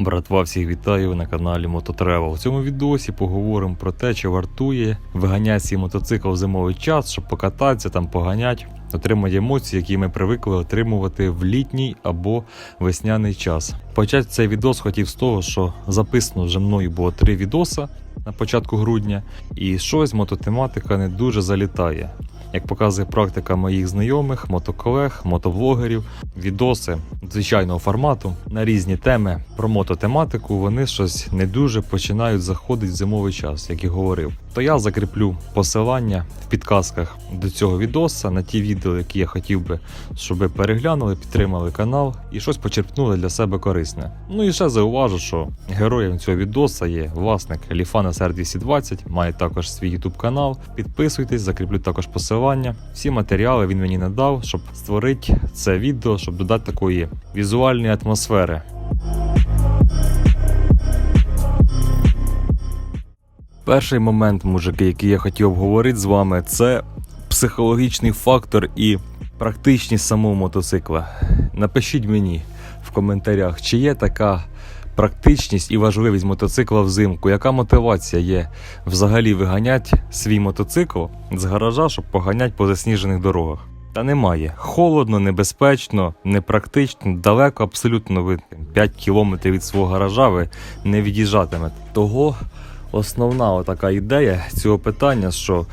Братва, всіх вітаю на каналі Мототревел. У цьому відосі поговоримо про те, чи вартує виганяти свій мотоцикл в зимовий час, щоб покататися, там поганять, отримати емоції, які ми привикли отримувати в літній або весняний час. Почати цей відос хотів з того, що записано вже мною було три відоса на початку грудня, і щось мототематика не дуже залітає. Як показує практика моїх знайомих, мотоколег, мотоблогерів, відоси звичайного формату на різні теми про мототематику, вони щось не дуже починають заходити в зимовий час, як і говорив. То я закріплю посилання в підказках до цього відоса на ті відео, які я хотів би, щоб ви переглянули, підтримали канал і щось почерпнули для себе корисне. Ну і ще зауважу, що героєм цього відоса є власник Ліфана SR 220, має також свій YouTube канал. Підписуйтесь, закріплю також посилання. Всі матеріали він мені надав, щоб створити це відео, щоб додати такої візуальної атмосфери. Перший момент, мужики, який я хотів обговорити з вами, це психологічний фактор і практичність самого мотоцикла. Напишіть мені в коментарях, чи є така практичність і важливість мотоцикла взимку, яка мотивація є взагалі виганяти свій мотоцикл з гаража, щоб поганяти по засніжених дорогах. Та немає. Холодно, небезпечно, непрактично, далеко абсолютно ви 5 кілометрів від свого гаража ви не від'їжджатимете. Того основна така ідея цього питання, що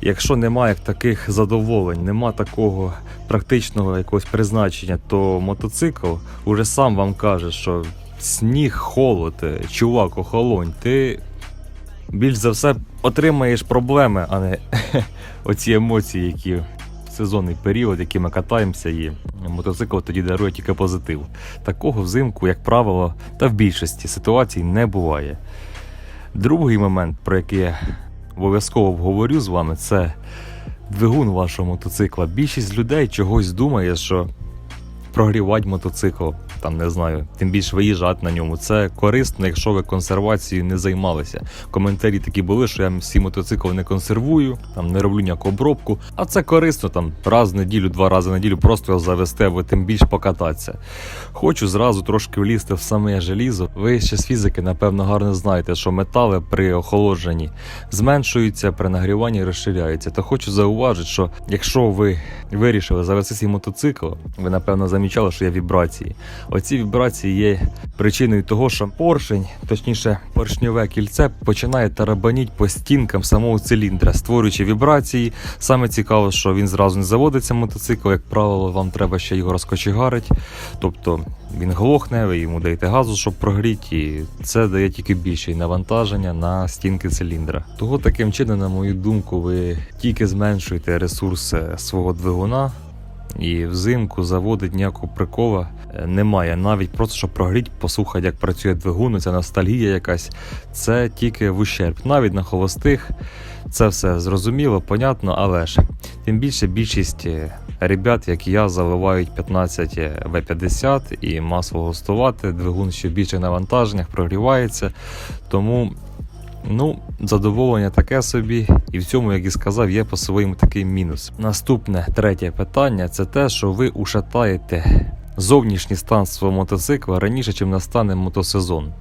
якщо немає таких задоволень, нема такого практичного якогось призначення, то мотоцикл уже сам вам каже, що сніг, холод, е, чувак, охолонь, ти більш за все отримаєш проблеми, а не оці емоції, які сезонний період, який ми катаємося, і мотоцикл тоді дарує тільки позитив. Такого взимку, як правило, та в більшості ситуацій не буває. Другий момент, про який я обов'язково обговорю з вами, це двигун вашого мотоцикла. Більшість людей чогось думає, що прогрівати мотоцикл, там не знаю, тим більше виїжджати на ньому. Це корисно, якщо ви консервацією не займалися. Коментарі такі були, що я всі мотоцикл не консервую, там не роблю ніяку обробку. А це корисно там раз в неділю, два рази в неділю просто завести, або тим більш покататися. Хочу зразу трошки влізти в саме желізо. Ви ще з фізики, напевно, гарно знаєте, що метали при охолодженні зменшуються, при нагріванні розширяються. То хочу зауважити, що якщо ви вирішили завести свій мотоцикл, ви напевно замічали, що є вібрації. Оці вібрації є причиною того, що поршень, точніше, поршньове кільце, починає тарабаніть по стінкам самого циліндра, створюючи вібрації. Саме цікаво, що він зразу не заводиться мотоцикл. Як правило, вам треба ще його розкочегарити. Тобто він глохне, ви йому даєте газу, щоб прогріти, і це дає тільки більше навантаження на стінки циліндра. Того таким чином, на мою думку, ви тільки зменшуєте ресурси свого двигуна. І взимку заводить ніякого прикола е, немає. Навіть просто щоб прогріти, послухати, як працює двигун, ця ностальгія якась. Це тільки в ущерб. Навіть на холостих це все зрозуміло, понятно, але ж тим більше більшість е, ребят, як я, заливають 15 В50 і масло густувати. Двигун ще в більших навантаженнях прогрівається. Тому Ну, задоволення таке собі, і в цьому, як і сказав, є по-своєму такий мінус. Наступне третє питання це те, що ви ушатаєте зовнішній стан свого мотоцикла раніше, чим настане мотосезон.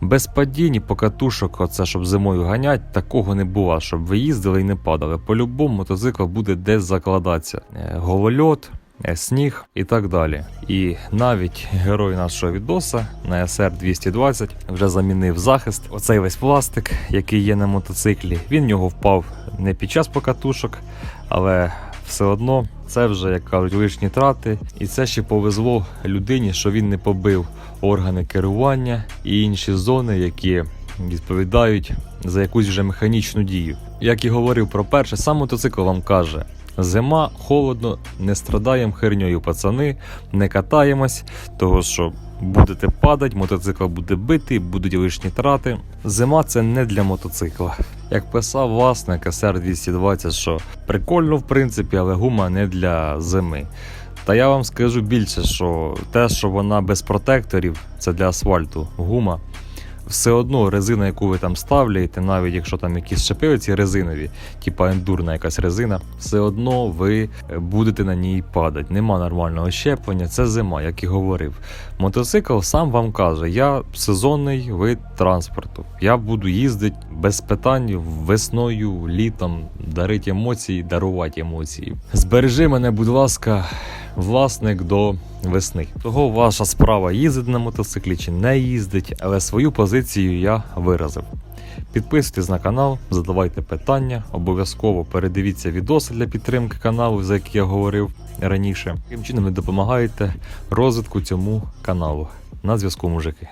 Без падінь покатушок, оце щоб зимою ганять, такого не було, щоб ви їздили і не падали. По-любому мотоцикл буде десь закладатися. Е, Голольот, сніг і так далі. І навіть герой нашого відоса на SR 220 вже замінив захист. Оцей весь пластик, який є на мотоциклі, він в нього впав не під час покатушок, але все одно це вже як кажуть лишні трати. І це ще повезло людині, що він не побив органи керування і інші зони, які відповідають за якусь вже механічну дію. Як і говорив про перше, сам мотоцикл вам каже. Зима, холодно, не страдаємо херньою, пацани, не катаємось, того що будете падати, мотоцикл буде битий, будуть лишні трати. Зима це не для мотоцикла. Як писав власник SR 220, що прикольно в принципі, але гума не для зими. Та я вам скажу більше, що те, що вона без протекторів, це для асфальту гума. Все одно резина, яку ви там ставляєте, навіть якщо там якісь шипи ці резинові, типа ендурна якась резина, все одно ви е, будете на ній падати. Нема нормального щеплення, це зима, як і говорив. Мотоцикл сам вам каже: я сезонний вид транспорту. Я буду їздити без питань весною, літом, дарити емоції, дарувати емоції. Збережи мене, будь ласка, власник до весни. Того ваша справа їздить на мотоциклі чи не їздить, але свою позицію я виразив. Підписуйтесь на канал, задавайте питання, обов'язково передивіться відоси для підтримки каналу, за які я говорив раніше. Таким чином ви допомагаєте розвитку цьому каналу. На зв'язку, мужики.